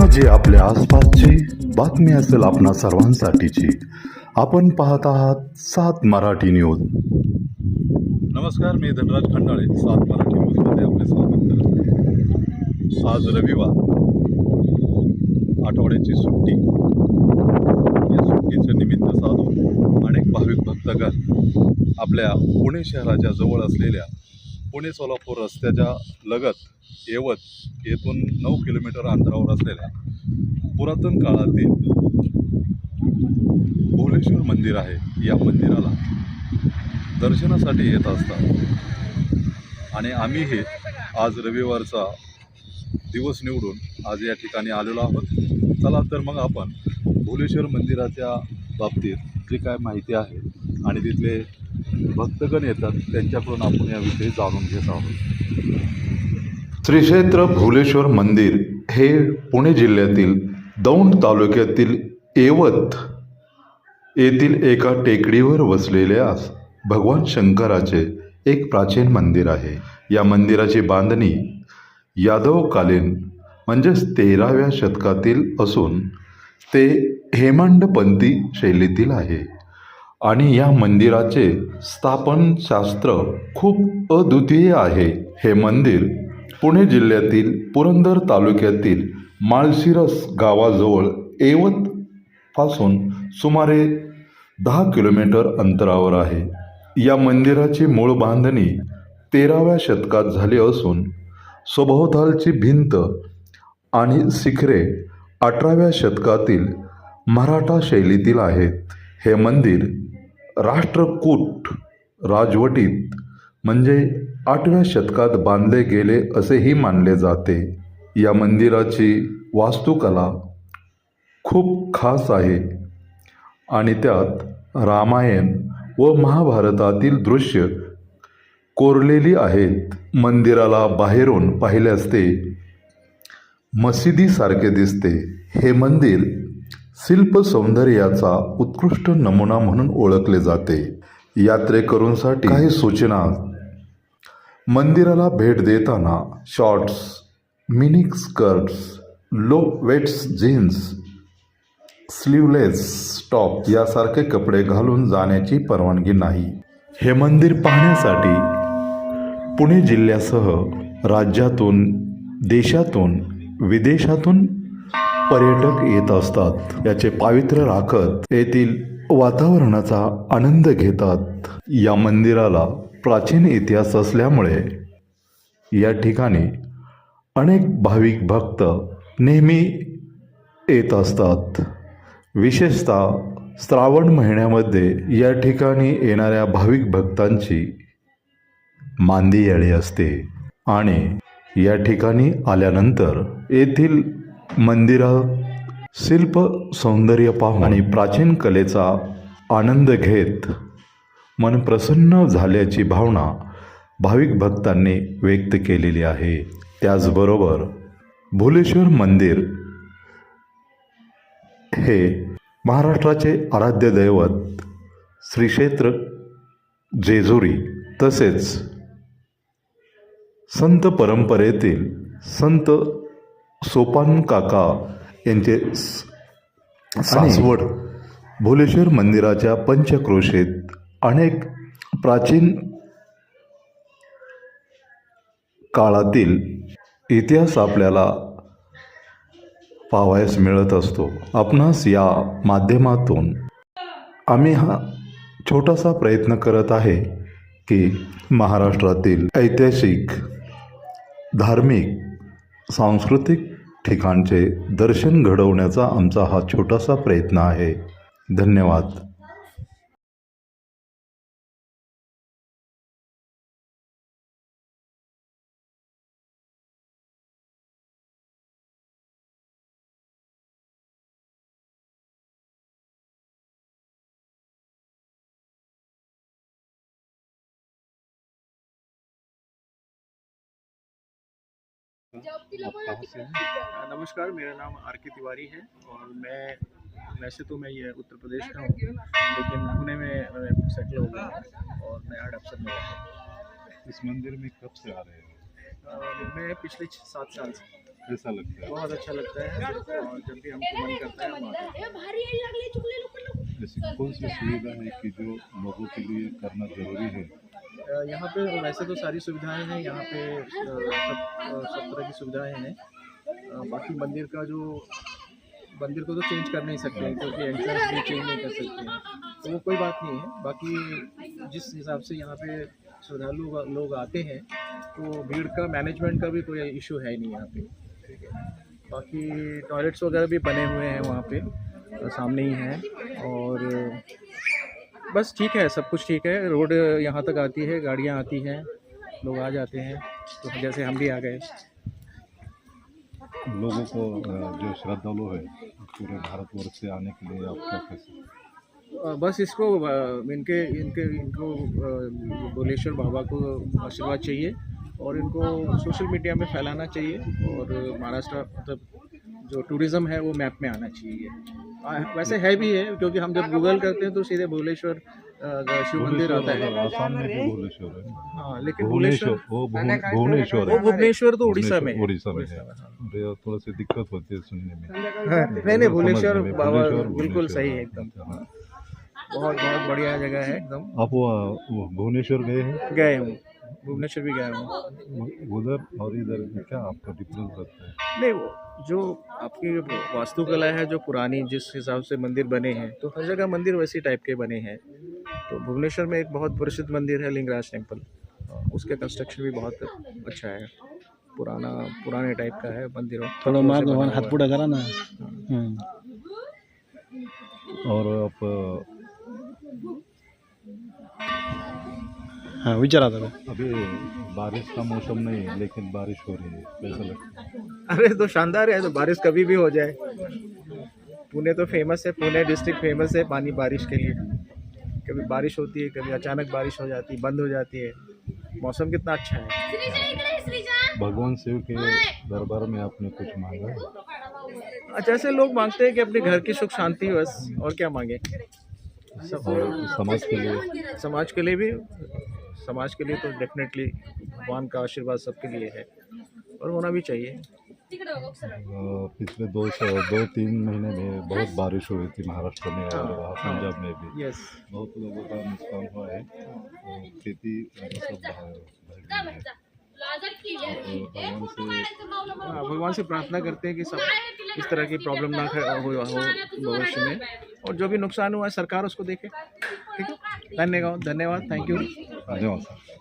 घटना जे आपल्या आसपासची बातमी असेल आपणा सर्वांसाठीची. आपण पाहत आहात सात मराठी न्यूज. नमस्कार मी धनराज खंडाळे. सात मराठी न्यूजमध्ये आपले स्वागत आज रविवार आठवड्याची सुट्टी. या सुट्टीचं निमित्त साधून अनेक भाविक भक्तगण आपल्या पुणे शहराच्या जवळ असलेल्या पुणे सोलापूर रस्त्याच्या लगत येवत येथून नऊ किलोमीटर अंतरावर असलेल्या पुरातन काळातील भोलेश्वर मंदिर आहे. या मंदिराला दर्शनासाठी येत असतात. आणि आम्ही हे आज रविवारचा दिवस निवडून आज या ठिकाणी आलेलो आहोत. चला तर मग आपण भोलेश्वर मंदिराच्या बाबतीत जे काय माहिती आहे आणि तिथले भक्तगण येतात त्यांच्याकडून आपण याविषयी जाणून घेत आहोत. श्री क्षेत्र भुलेश्वर मंदिर हे पुणे जिल्ह्यातील दौंड तालुक्यातील येवत येथील एका टेकडीवर वसलेल्या भगवान शंकराचे एक प्राचीन मंदिर आहे. या मंदिराची बांधणी यादवकालीन म्हणजेच तेराव्या शतकातील असून ते हेमांडपंथी शैलीतील आहे. आणि या मंदिराचे स्थापनशास्त्र खूप अद्वितीय आहे. हे मंदिर पुणे जिल्ह्यातील पुरंदर तालुक्यातील माळशिरस गावाजवळ येवत पासून सुमारे दहा किलोमीटर अंतरावर आहे. या मंदिराची मूळ बांधणी तेराव्या शतकात झाली असून सभोवतालची भिंत आणि शिखरे अठराव्या शतकातील मराठा शैलीतील आहेत. हे मंदिर राष्ट्रकूट राजवटीत म्हणजे आठव्या शतकात बांधले गेले असेही मानले जाते. या मंदिराची वास्तुकला खूप खास आहे आणि त्यात रामायण व महाभारतातील दृश्य कोरलेली आहेत. मंदिराला बाहेरून पाहिल्यास ते मशिदीसारखे दिसते. हे मंदिर शिल्प सौंदर्याचा उत्कृष्ट नमुना म्हणून ओळखले जाते. यात्रेकरूंसाठी काही सूचना. मंदिराला भेट देताना शॉर्ट्स मिनी स्कर्ट्स लो वेट्स जीन्स स्लीवलेस टॉप यासारखे कपडे घालून जाण्याची परवानगी नाही. हे मंदिर पाहण्यासाठी पुणे जिल्ह्यासह राज्यातून देशातून विदेशातून पर्यटक येत असतात. याचे पावित्र्य राखत येथील वातावरणाचा आनंद घेतात. या मंदिराला प्राचीन इतिहास असल्यामुळे या ठिकाणी अनेक भाविक भक्त नेहमी येत असतात. विशेषतः श्रावण महिन्यामध्ये या ठिकाणी येणाऱ्या भाविक भक्तांची मांदी याळी असते आणि या ठिकाणी आल्यानंतर येथील मंदिरात शिल्प सौंदर्य पाहून आणि प्राचीन कलेचा आनंद घेत मन प्रसन्न झाल्याची भावना भाविक भक्तांनी व्यक्त केलेली आहे. त्याचबरोबर भुलेश्वर मंदिर हे महाराष्ट्राचे आराध्य दैवत श्री क्षेत्र जेजुरी तसेच संत परंपरेतील संत सोपान काका यांचे स- सासवड भुलेश्वर मंदिराच्या पंचक्रोशेत अनेक प्राचीन काळातील इतिहास आपल्याला पाहावयास मिळत असतो. आपणास या माध्यमातून आम्ही हा छोटासा प्रयत्न करत आहे की महाराष्ट्रातील ऐतिहासिक धार्मिक सांस्कृतिक ठिकाणचे दर्शन घडवण्याचा आमचा हा छोटासा प्रयत्न आहे. धन्यवाद. नमस्कार। मेरा नाम आर के तिवारी है और मैं वैसे तो मैं ये उत्तर प्रदेश का हूँ लेकिन पुणे में सेटल हो गया और मैं आर्ट अफसर में इस मंदिर में कब से आ रहे हैं? मैं पिछले सात साल से। कैसा लगता है? बहुत अच्छा लगता है और जब भी हमको मन करता है हम आते हैं। ऐसी कौन सी सुविधा है कि जो लोगों के लिए करना ज़रूरी है? यहाँ पे वैसे तो सारी सुविधाएँ हैं, यहाँ पे सब सब तरह की सुविधाएँ हैं। बाकी मंदिर का जो, मंदिर को तो चेंज कर नहीं सकते हैं क्योंकि एंट्रेंस भी चेंज नहीं कर सकते हैं। तो वो कोई बात नहीं है। बाकी जिस हिसाब से यहाँ पे श्रद्धालु लोग आते हैं तो भीड़ का मैनेजमेंट का भी कोई इशू है नहीं यहाँ पे बाकी टॉयलेट्स वगैरह भी बने हुए हैं वहाँ पे, सामने ही हैं। और बस ठीक है सब कुछ ठीक है। रोड यहाँ तक आती है गाड़ियाँ आती हैं लोग आ जाते हैं तो जैसे हम भी आ गए। लोगों को जो श्रद्धालु है पूरे भारतवर्ष से आने के लिए आपका कैसे बस इसको इनके इनके इनको भोलेश्वर बाबा को आशीर्वाद चाहिए और इनको सोशल मीडिया में फैलाना चाहिए और महाराष्ट्र मतलब जो टूरिज़्म है वो मैप में आना चाहिए। वैसे है भी है क्योंकि हम जब गूगल करते हैं तो सीधे भुवनेश्वर शिव मंदिर आता है। आसाम में भी भुवनेश्वर है। हाँ। लेकिन भुवनेश्वर वो भुवनेश्वर है। भुवनेश्वर तो उड़ीसा में उड़ीसा में है। हाँ। थोड़ा सी दिक्कत होती है सुनने में। हाँ, नहीं नहीं भुवनेश्वर बाबा बिल्कुल सही हाँ, है एकदम। हाँ। बहुत बहुत बढ़िया जगह है एकदम। आप वो भुवनेश्वर गए हैं? गए हूँ। भुवनेश्वर भी गया हूँ। उधर और इधर में क्या आपका डिफरेंस लगता है? नहीं वो जो आपकी वास्तुकला है जो पुरानी जिस हिसाब से मंदिर बने हैं तो हर जगह मंदिर वैसी टाइप के बने हैं। तो भुवनेश्वर में एक बहुत प्रसिद्ध मंदिर है लिंगराज टेंपल उसके कंस्ट्रक्शन भी बहुत अच्छा है। पुराना पुराने टाइप का है मंदिर। थोडं है। करा ना हम्म. और आप हा विचारा आता अभी बारिश का मौसम नहीं है लेकिन बारिश हो रही है कैसा लगता है। अरे तो शानदार है तो बारिश कभी भी हो जाए। पुणे तो फ़ेमस है पुणे डिस्ट्रिक्ट फ़ेमस है पानी बारिश के लिए। कभी बारिश होती है कभी अचानक बारिश हो जाती है बंद हो जाती है। मौसम कितना अच्छा है। भगवान शिव के दरबार में आपने कुछ मांगा अच्छा ऐसे लोग मांगते हैं कि अपने घर की सुख शांति बस और क्या मांगे? समाज के लिए? समाज के लिए भी समाज के लिए तो डेफिनेटली भगवान का आशीर्वाद सबके लिए है। और होना भी चाहिए। पिछले दो दो तीन महीने में बहुत बारिश हुई थी महाराष्ट्र में और वहाँ पंजाब में भी। यस बहुत लोगों का नुकसान हुआ है। खेती सब है। तो भगवान से हाँ, भगवान से प्रार्थना करते हैं कि सब इस तरह की प्रॉब्लम ना हो हो भविष्य में। और जो भी नुकसान हुआ है सरकार उसको देखे। ठीक है? धन्यवाद धन्यवाद थैंक यू 안녕하 세.